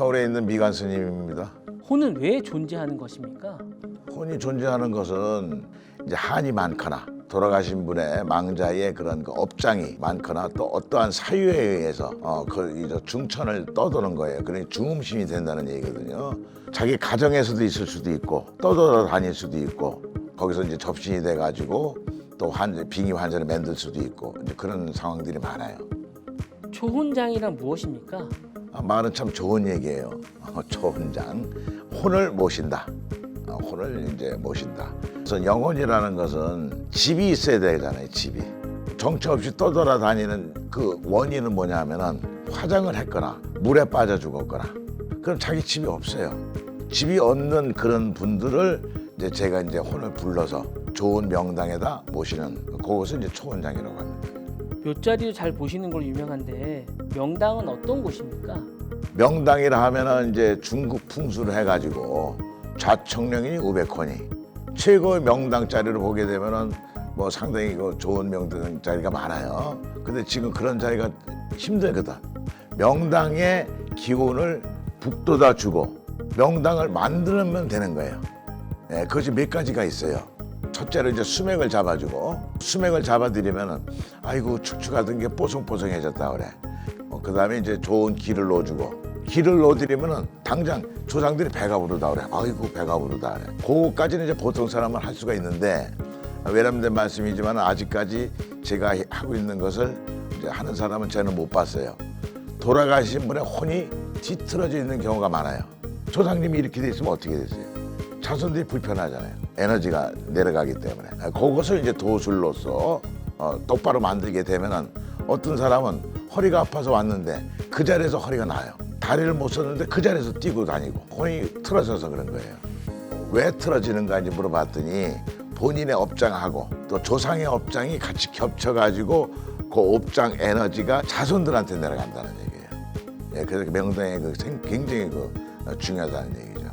서울에 있는 미관 스님입니다. 혼은 왜 존재하는 것입니까? 혼이 존재하는 것은 이제 한이 많거나 돌아가신 분의 망자의 그런 그 업장이 많거나 또 어떠한 사유에 의해서 어, 그 이제 중천을 떠도는 거예요. 그러니 중음심이 된다는 얘기거든요. 자기 가정에서도 있을 수도 있고 떠돌아 다닐 수도 있고 거기서 이제 접신이 돼 가지고 또 환, 빙의 환자를 만들 수도 있고 이제 그런 상황들이 많아요. 초혼장이란 무엇입니까? 아, 말은 참 좋은 얘기예요. 어, 초혼장 혼을 모신다. 어, 혼을 이제 모신다. 그래서 영혼이라는 것은 집이 있어야 되잖아요. 집이 정처 없이 떠돌아 다니는 그 원인은 뭐냐면은 화장을 했거나 물에 빠져 죽었거나 그럼 자기 집이 없어요. 집이 없는 그런 분들을 이제 제가 이제 혼을 불러서 좋은 명당에다 모시는 그것을 이제 초혼장이라고 합니다. 묘자리를 잘 보시는 걸로 유명한데 명당은 어떤 곳입니까? 명당이라 하면은 이제 중국 풍수를 해가지고 좌청령이니 우백호니 최고의 명당 자리를 보게 되면은 뭐 상당히 그 좋은 명당 자리가 많아요. 근데 지금 그런 자리가 힘들거든. 명당의 기운을 북돋아 주고 명당을 만들면 되는 거예요. 예, 그것이 몇 가지가 있어요. 첫째로 이제 수맥을 잡아주고 수맥을 잡아드리면은 아이고 축축하던 게 뽀송뽀송해졌다 그래. 어, 그다음에 이제 좋은 기를 넣어주고 기를 넣어드리면은 당장 조상들이 배가 부르다 그래. 아이고 배가 부르다 그래. 그거까지는 이제 보통 사람은 할 수가 있는데 외람된 말씀이지만 아직까지 제가 하고 있는 것을 이제 하는 사람은 저는 못 봤어요. 돌아가신 분의 혼이 뒤틀어져 있는 경우가 많아요. 조상님이 이렇게 돼 있으면 어떻게 됐어요? 자손들이 불편하잖아요. 에너지가 내려가기 때문에. 아, 그것을 이제 도술로서 어, 똑바로 만들게 되면은 어떤 사람은 허리가 아파서 왔는데 그 자리에서 허리가 나요. 다리를 못 썼는데 그 자리에서 뛰고 다니고 혼이 틀어져서 그런 거예요. 왜 틀어지는가 이제 물어봤더니 본인의 업장하고 또 조상의 업장이 같이 겹쳐가지고 그 업장 에너지가 자손들한테 내려간다는 얘기예요. 예, 그래서 명당의 그 생- 굉장히 그 중요하다는 얘기죠.